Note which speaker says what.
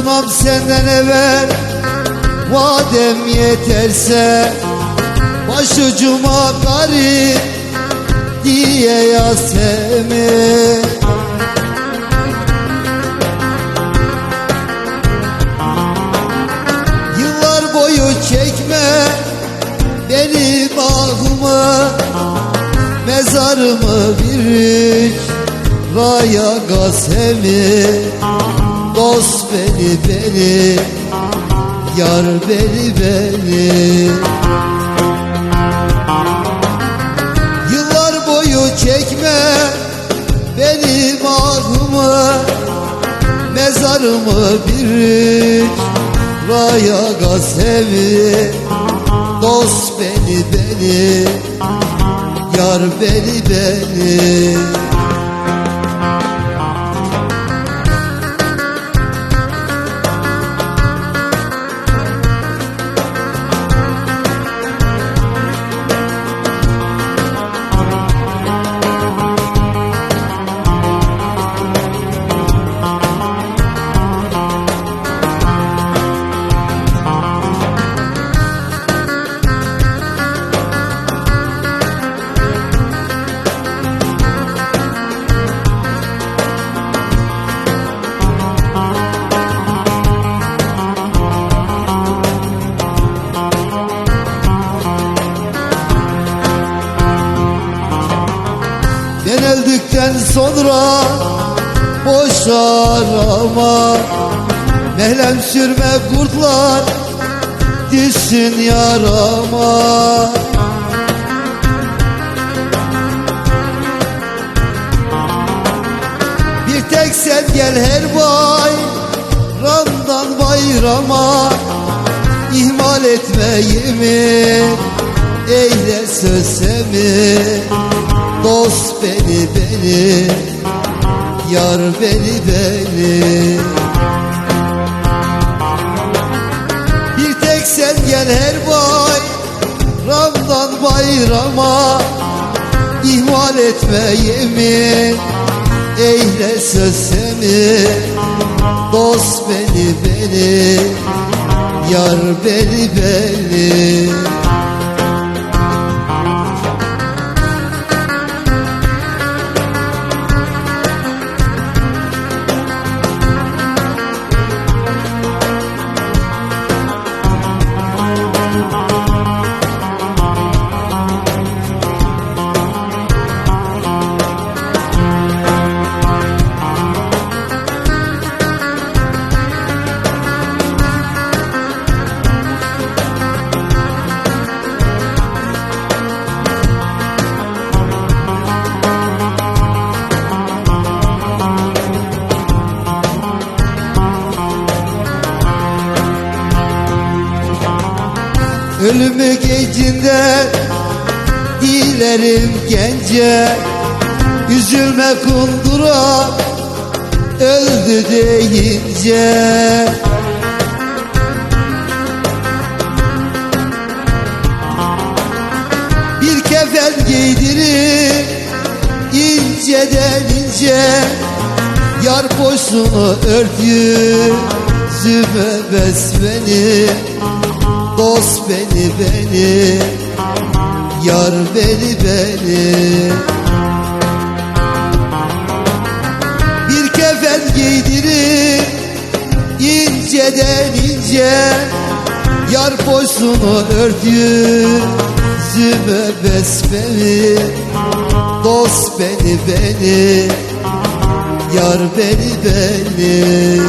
Speaker 1: Sunam senden evvel Vadem yeterse Başucuma garip Diye Yasemin Yıllar boyu çekme benim ahımı Mezarımı bir raya gasemi Dost beni beni Yar beni beni. Yıllar boyu çekme benim ahımı Mezarımı bir raya gasemi Dost beni beni Yar beni beni Öldükten sonra boş arama Mehlem sürme kurtlar düşsün yarama. Bir tek sen gel her bay Ramdan bayrama ihmal etme yemin Eyle sözemi Dost beni beni Yar beni beni Bir tek sen gel her bay Ramdan bayrama. İhmal etme yemin Eyle sözemi Dost beni beni Yar beni beni Ölümü gecinde dilerim gence. Üzülme kundura öldü deyince. Bir kefen giydirir inceden ince Yar boşluğunu ört yüzüme besbeni Dost beni beni Yar beni beni. Bir kefen giydirir inceden ince Yar boşluğunu ört yüzüme besbeni Dost beni beni Yar beni beni